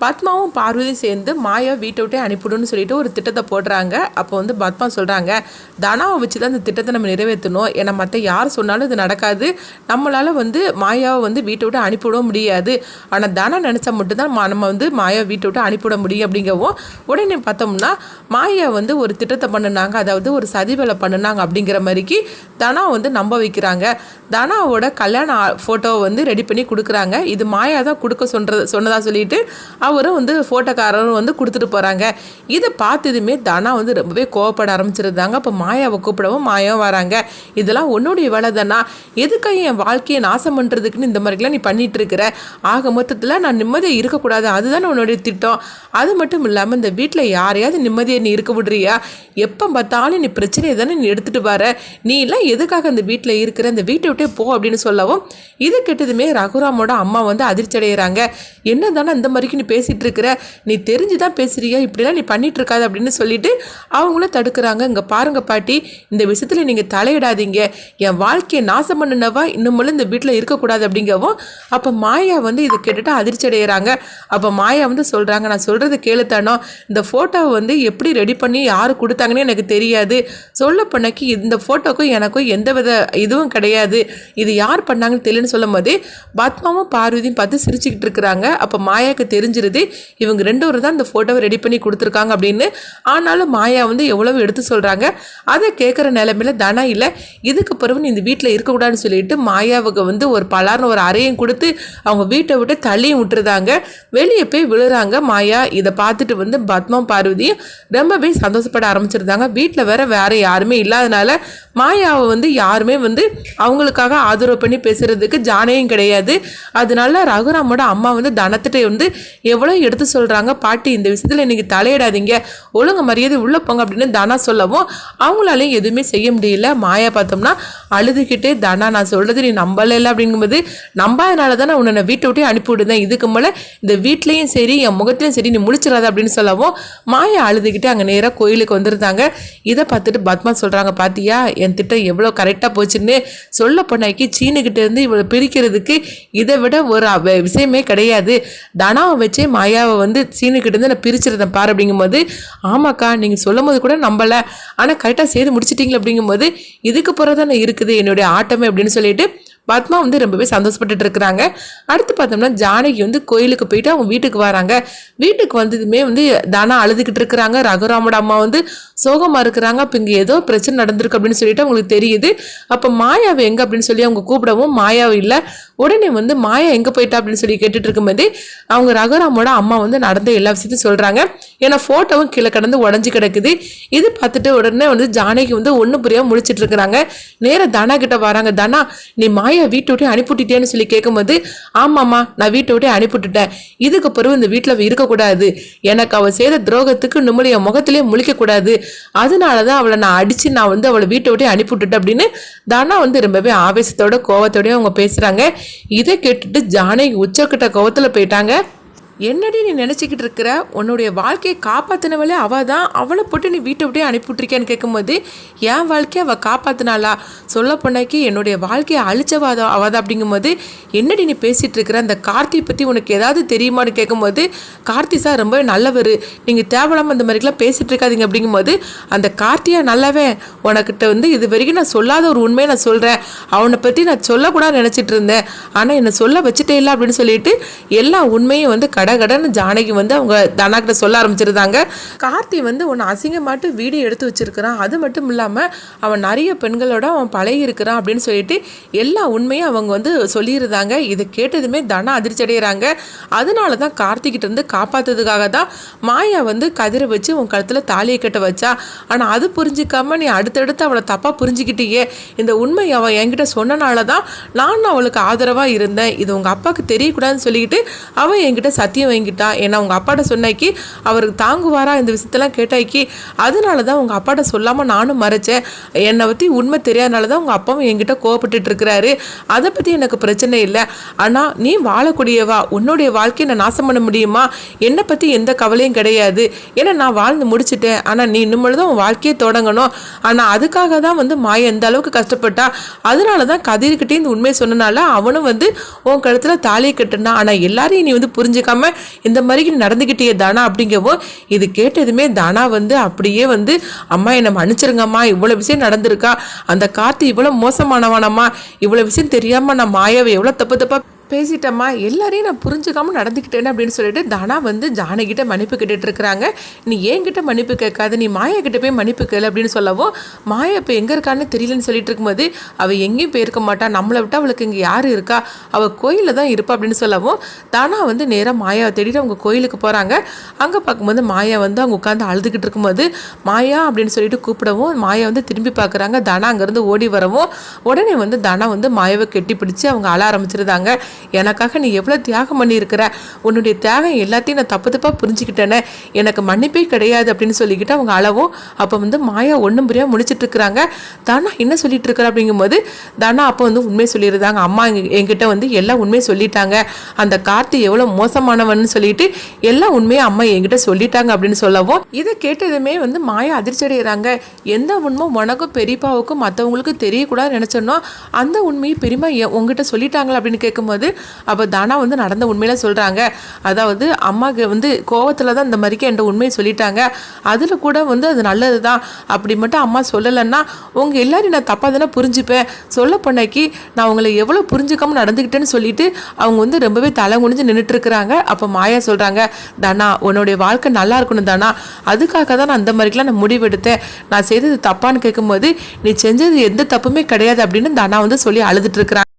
பத்மாவும் பார்வதியும் சேர்ந்து மாயா வீட்டை விட்டே அனுப்பிவிடுன்னு சொல்லிட்டு ஒரு திட்டத்தை போடுறாங்க. அப்போ வந்து பத்மா சொல்கிறாங்க தனாவை வச்சு தான் இந்த திட்டத்தை நம்ம நிறைவேற்றணும். ஏன்னா மற்ற யார் சொன்னாலும் இது நடக்காது. நம்மளால் வந்து மாயாவை வந்து வீட்டை விட்டு அனுப்பிவிட முடியாது. ஆனால் தனா நினச்சா மட்டும்தான் மா- நம்ம வந்து மாயா வீட்டை விட்டு அனுப்பிவிட முடியும். அப்படிங்கவும் உடனே பார்த்தோம்னா மாயா வந்து ஒரு திட்டத்தை பண்ணினாங்க. அதாவது ஒரு சதி வேலை பண்ணினாங்க அப்படிங்கிற மாதிரிக்கு தனா வந்து நம்ப வைக்கிறாங்க. தனாவோட கல்யாண ஃபோட்டோவை வந்து ரெடி பண்ணி கொடுக்குறாங்க. இது மாயா தான் கொடுக்க சொல்றது சொன்னதாக சொல்லிட்டு அவரும் வந்து ஃபோட்டோக்காரரும் வந்து கொடுத்துட்டு போகிறாங்க இதை பார்த்ததுமே தனா வந்து ரொம்பவே கோவப்பட ஆரம்பிச்சிருந்தாங்க. அப்போ மாயாவை கூப்பிடவும் மாயாவும் வராங்க. இதெல்லாம் உன்னுடைய வேலை தானா? எதுக்காக என் வாழ்க்கையை நாசம் பண்ணுறதுக்குன்னு இந்த மாதிரிலாம் நீ பண்ணிட்டு இருக்கிற ஆக மொத்தத்தில் நான் நிம்மதியாக இருக்கக்கூடாது. அதுதானே உன்னுடைய திட்டம். அது மட்டும் இல்லாமல் இந்த வீட்டில் யாரையாவது நிம்மதியை நீ இருக்க விடுறியா? எப்போ பார்த்தாலும் நீ பிரச்சனையை தானே நீ எடுத்துகிட்டு வர? நீ எல்லாம் எதுக்காக அந்த வீட்டில் இருக்கிற? இந்த வீட்டை விட்டே போ அப்படின்னு சொல்லவும் இது கெட்டதுமே ரகுராமோட அம்மா வந்து அதிர்ச்சி அடைகிறாங்க என்ன தானே இந்த மாதிரிக்கு நீ பேசிகிட்டு இருக்கிற நீ தெரிஞ்சு தான் பேசுகிறியா இப்படிலாம் நீ பண்ணிட்டு அப்படின்னு சொல்லிட்டு அவங்களும் தடுக்கிறாங்க. இங்கே பாருங்க பாட்டி இந்த விஷயத்தில் நீங்கள் தலையிடாதீங்க. என் வாழ்க்கையை நாசம் பண்ணினவா இன்னும் இந்த வீட்டில் இருக்கக்கூடாது அப்படிங்கவும் அப்போ மாயா வந்து இதை கேட்டுட்டு அதிர்ச்சி அடைகிறாங்க அப்போ மாயா வந்து சொல்கிறாங்க நான் சொல்கிறது கேளுத்தானோ இந்த ஃபோட்டோவை வந்து எப்படி ரெடி பண்ணி யார் கொடுத்தாங்கன்னு எனக்கு தெரியாது. சொல்ல பண்ணக்கு இந்த ஃபோட்டோக்கும் எனக்கும் எந்த வித இதுவும் கிடையாது. இது யார் பண்ணாங்கன்னு தெரியலன்னு சொல்லும் போதே பத்மாவும் பார்வதியும் பார்த்து சிரிச்சுக்கிட்டு இருக்கிறாங்க. அப்போ மாயாவுக்கு தெரிஞ்சிருது இவங்க ரெண்டு தான் இந்த ஃபோட்டோவை ரெடி பண்ணி கொடுத்துருக்காங்க அப்படின்னு. ஆனாலும் மாயா வந்து எவ்வளவு எடுத்து சொல்கிறாங்க அதை கேட்குற நிலமையில தனா இல்லை இதுக்கு பிறகு நீ இந்த வீட்டில் இருக்கக்கூடாதுன்னு சொல்லிட்டு மாயாவுக்கு வந்து ஒரு பலார்னு ஒரு அறையும் கொடுத்து அவங்க வீட்டை விட்டு தள்ளியும் விட்டுருதாங்க வெளியே போய் விழுறாங்க. மாயா இதை பார்த்துட்டு வந்து பத்மம் பார்வதியும் ரொம்பவே சந்தோஷப்பட ஆரம்பிச்சிருந்தாங்க. வீட்டில் வேற வேற யாருமே இல்லாதனால மாயாவை வந்து யாருமே வந்து அவங்களுக்காக ஆதரவு பண்ணி பேசுறதுக்கு ஜானையும் கிடையாது. அதனால ரகுராமோட அம்மா வந்து தனத்திட்ட வந்து எவ்வளோ எடுத்து சொல்கிறாங்க பாட்டி இந்த விஷயத்தில் இன்றைக்கி தலையிடாதீங்க. ஒழுங்கு மரியாதை உள்ளே போங்க அப்படின்னு தனா சொல்லவும் அவங்களாலையும் எதுவுமே செய்ய முடியல. மாயா பார்த்தோம்னா அழுதுகிட்டே தனா நான் சொல்கிறது நீ நம்பலை அப்படிங்கும்போது நம்பாதனால தான் நான் உன்னை நான் வீட்டை விட்டே அனுப்பி விடுதேன் இதுக்கு மேலே இந்த வீட்லேயும் சரி என் முகத்துலையும் சரி நீ முடிச்சிடாத அப்படின்னு சொல்லவும் மாயா அழுதுகிட்டு அங்கே நேராக கோயிலுக்கு வந்திருந்தாங்க. இதை பார்த்துட்டு பத்மா சொல்கிறாங்க பாத்தியா என் திட்டம் எவ்வளோ கரெக்டாக போச்சுன்னு சொல்ல போனாக்கி சீனுக்கிட்டேருந்து இவ்வளோ பிரிக்கிறதுக்கு இதை விட ஒரு விஷயமே கிடையாது. தனாவை வச்சே மாயாவை வந்து சீனுக்கிட்டேருந்து நான் பிரிச்சிருந்தேன் பாரு அப்படிங்கும்போது ஆமாக்கா நீங்கள் சொல்லும் போது கூட நம்பலை. ஆனால் கரெக்டாக செய்து முடிச்சிட்டீங்களே அப்படிங்கும்போது இதுக்கு பிறகு இருக்குது என்னுடைய ஆட்டமே அப்படின்னு சொல்லிட்டு பத்மா வந்து ரொம்பவே சந்தோஷப்பட்டுட்டு இருக்கிறாங்க. அடுத்து பார்த்தோம்னா ஜானகி வந்து கோயிலுக்கு போயிட்டு அவங்க வீட்டுக்கு வராங்க. வீட்டுக்கு வந்ததுமே வந்து தானா அழுதுகிட்டு இருக்கிறாங்க. ரகுராமோட அம்மா வந்து சோகமாக இருக்கிறாங்க. அப்போ இங்கே ஏதோ பிரச்சனை நடந்திருக்கு அப்படின்னு சொல்லிட்டு அவங்களுக்கு தெரியுது. அப்போ மாயாவை எங்கே அப்படின்னு சொல்லி அவங்க கூப்பிடவும் மாயாவை இல்லை. உடனே வந்து மாயா எங்கே போயிட்டா அப்படின்னு சொல்லி கேட்டுட்டு இருக்கும்போது அவங்க ரகுராமோட அம்மா வந்து நடந்த எல்லா விஷயத்தையும் சொல்கிறாங்க ஏன்னா ஃபோட்டோவும் கீழே கடந்து உடஞ்சி கிடக்குது. இது பார்த்துட்டு உடனே வந்து ஜானகி வந்து ஒன்று புரியாம முடிச்சிட்டு இருக்கிறாங்க. நேராக தனா கிட்ட வராங்க. தனா நீ மாயா வீட்டை விட்டு அனுப்பிவிட்டுட்டேன்னு சொல்லி கேட்கும்போது ஆமாம்மா நான் வீட்டை விட்டு அனுப்பிவிட்டுட்டேன். இதுக்கு பிறகு இந்த வீட்டில் இருக்கக்கூடாது. எனக்கு அவள் செய்த துரோகத்துக்கு நம்மளுடைய முகத்திலே முழிக்கக்கூடாது. அதனால தான் அவளை நான் அடித்து நான் வந்து அவளை வீட்டை விட்டு அனுப்பிவிட்டுட்டேன் அப்படின்னு தானா வந்து ரொம்பவே ஆவேசத்தோட கோவத்தோடய அவங்க பேசுகிறாங்க இதை கேட்டுட்டு ஜானகி உச்சக்கிட்ட கோவத்தில் போயிட்டாங்க. என்னடி நீ நினச்சிக்கிட்டு இருக்கிற? உன்னுடைய வாழ்க்கையை காப்பாற்றினவளே அவள் தான் அவளை போட்டு நீ வீட்டை விட்டே அனுப்பிவிட்ருக்கேன்னு கேட்கும்போது என் வாழ்க்கையை அவள் காப்பாற்றினாளா சொல்ல போனாக்கி என்னுடைய வாழ்க்கையை அழிச்சவா அவள் தான் அப்படிங்கும்போது என்னடி நீ பேசிகிட்டு இருக்கிற? அந்த கார்த்தி பற்றி உனக்கு ஏதாவது தெரியுமான்னு கேட்கும்போது கார்த்தி சார் ரொம்பவே நல்லவர். நீங்கள் தேவையில்லாமல் அந்த மாதிரிலாம் பேசிகிட்டு இருக்காதீங்க. அப்படிங்கும்போது அந்த கார்த்தியா நல்லவன் உனக்கிட்ட வந்து இது வரைக்கும் நான் சொல்லாத ஒரு உண்மையை நான் சொல்கிறேன் அவனை பற்றி நான் சொல்லக்கூடாது நினச்சிட்டு இருந்தேன். ஆனால் என்னை சொல்ல வச்சுட்டே இல்லை அப்படின்னு சொல்லிட்டு எல்லா உண்மையும் வந்து கடகடன்னு ஜானகி வந்து அவங்க தனா கிட்ட சொல்ல ஆரம்பிச்சிருந்தாங்க. கார்த்தி வந்து உன்னை அசிங்கமாட்டு வீடியோ எடுத்து வச்சிருக்கிறான். அது மட்டும் இல்லாமல் அவன் நிறைய பெண்களோட அவன் பழகி இருக்கிறான் அப்படின்னு சொல்லிட்டு எல்லா உண்மையும் அவங்க வந்து சொல்லியிருந்தாங்க. இதை கேட்டதுமே தனா அதிர்ச்சி அடைகிறாங்க அதனால தான் கார்த்திகிட்ட இருந்து காப்பாத்துறதுக்காக தான் மாயா வந்து கதிரை வச்சு உன் கழுத்தில் தாலியை கட்ட வச்சா. ஆனால் அது புரிஞ்சிக்காம நீ அடுத்தடுத்து அவளை தப்பாக புரிஞ்சுக்கிட்டியே. இந்த உண்மை அவன் என்கிட்ட சொன்னனால தான் நானும் அவளுக்கு ஆதரவாக இருந்தேன். இது உங்கள் அப்பாவுக்கு தெரியக்கூடாதுன்னு சொல்லிக்கிட்டு அவன் என்கிட்ட சத்தியம் கத்தியும் வாங்கிட்டான் ஏன்னா உங்கள் அப்பாட்ட சொன்னாக்கி அவருக்கு தாங்குவாரா? இந்த விஷயத்தெல்லாம் கேட்டாக்கி அதனால தான் உங்கள் அப்பாட்ட சொல்லாமல் நானும் மறைச்சேன். என்னை பற்றி உண்மை தெரியாதனால தான் உங்கள் அப்பாவும் என்கிட்ட கோவப்பட்டுட்டு இருக்கிறாரு. அதை பற்றி எனக்கு பிரச்சனை இல்லை. ஆனால் நீ வாழக்கூடியவா? உன்னுடைய வாழ்க்கையை நான் நாசம் பண்ண முடியுமா? என்னை பற்றி எந்த கவலையும் கிடையாது. ஏன்னா நான் வாழ்ந்து முடிச்சிட்டேன். ஆனால் நீ இன்னும் தான் உன் வாழ்க்கையை தொடங்கணும். ஆனால் அதுக்காக தான் வந்து மாய எந்த அளவுக்கு கஷ்டப்பட்டா அதனால தான் கதிர்கிட்டே இந்த உண்மையை சொன்னனால அவனும் வந்து உன் கழுத்தில் தாலியை கட்டுனா ஆனால் எல்லாரையும் நீ வந்து புரிஞ்சுக்காம இந்த மாதிரி நடந்துக்கிட்டே தானா அப்படிங்கவோ இது கேட்டதுமே தானா வந்து அப்படியே வந்து அம்மா என்னை மன்னிச்சிருங்கம்மா இவ்வளோ விஷயம் நடந்திருக்கா? அந்த காற்று இவ்வளோ மோசமானவனம்மா? இவ்வளோ விஷயம் தெரியாமல் நான் மாயாவை எவ்வளோ தப்பு தப்பாக பேசிட்டம்மா எல்லாரையும் நான் புரிஞ்சுக்காமல் நடந்துக்கிட்டேன்னு அப்படின்னு சொல்லிட்டு தானா வந்து ஜானகிட்ட மன்னிப்பு கேட்டுட்டு இருக்கிறாங்க நீ என்கிட்ட மன்னிப்பு கேட்காத? நீ மாயா கிட்ட போய் மன்னிப்பு கேளு அப்படின்னு சொல்லவும் மாயா இப்போ எங்கே இருக்கான்னு தெரியலன்னு சொல்லிட்டு இருக்கும்போது அவள் எங்கேயும் போயிருக்க மாட்டா. நம்மளை விட்டு அவளுக்கு இங்கே யார் இருக்கா? அவள் கோயிலில் தான் இருப்பா அப்படின்னு சொல்லவும் தானா வந்து நேராக மாயாவை தேடிட்டு அவங்க கோயிலுக்கு போகிறாங்க அங்கே பார்க்கும்போது மாயா வந்து அவங்க உட்காந்து அழுதுகிட்டு இருக்கும்போது மாயா அப்படின்னு சொல்லிட்டு கூப்பிடவும் மாயா வந்து திரும்பி பார்க்குறாங்க. தானா அங்கேருந்து ஓடி வரவும் உடனே வந்து தானா வந்து மாயாவை கெட்டி பிடிச்சி அவங்க அழ ஆரம்பிச்சிருந்தாங்க. எனக்காக நீ எவ்வளோ தியாகம் பண்ணியிருக்கிற? உன்னுடைய தியாகம் எல்லாத்தையும் நான் தப்பு தப்பாக புரிஞ்சுக்கிட்டேனே. எனக்கு மன்னிப்பே கிடையாது அப்படின்னு சொல்லிக்கிட்டு அவங்க அளவும் அப்போ வந்து மாயா ஒன்றும் புரியாம முடிச்சிட்டு இருக்கிறாங்க தானா என்ன சொல்லிட்டு இருக்கிற அப்படிங்கும்போது தானா அப்போ வந்து உண்மையை சொல்லியிருந்தாங்க. அம்மா எங்க- என்கிட்ட வந்து எல்லாம் உண்மையை சொல்லிட்டாங்க. அந்த கார்த்தி எவ்வளோ மோசமானவன்னு சொல்லிட்டு எல்லா உண்மையும் அம்மா என்கிட்ட சொல்லிட்டாங்க அப்படின்னு சொல்லவும் இதை கேட்டதுமே வந்து மாயா அதிர்ச்சி அடைகிறாங்க எந்த உண்மை உனக்கும் பெரியப்பாவுக்கும் மற்றவங்களுக்கும் தெரியக்கூடாது நினச்சோன்னோ அந்த உண்மையை பெரியம்மா உங்ககிட்ட சொல்லிட்டாங்களா அப்படின்னு கேட்கும்போது அப்போ தானா வந்து நடந்த உண்மையில சொல்கிறாங்க அதாவது அம்மாக்கு வந்து கோவத்தில் தான் இந்த மாதிரிக்கு என்கிட்ட உண்மையை சொல்லிட்டாங்க. அதில் கூட வந்து அது நல்லது தான் அப்படி மட்டும் அம்மா சொல்லலைன்னா உங்கள் எல்லாரையும் நான் தப்பாக தானே புரிஞ்சுப்பேன். சொல்ல பண்ணக்கி நான் உங்களை எவ்வளோ புரிஞ்சுக்காம நடந்துக்கிட்டேன்னு சொல்லிட்டு அவங்க வந்து ரொம்பவே தலை குனிஞ்சு நின்றுட்டு இருக்கிறாங்க அப்போ மாயா சொல்கிறாங்க தானா உன்னுடைய வாழ்க்கை நல்லா இருக்கணும் தானா. அதுக்காக தான் நான் அந்த மாதிரிக்கெலாம் நான் முடிவெடுத்தேன். நான் செய்தது தப்பான்னு கேட்கும்போது நீ செஞ்சது எந்த தப்புமே கிடையாது அப்படின்னு தானா வந்து சொல்லி அழுதுட்டு இருக்கிறாங்க.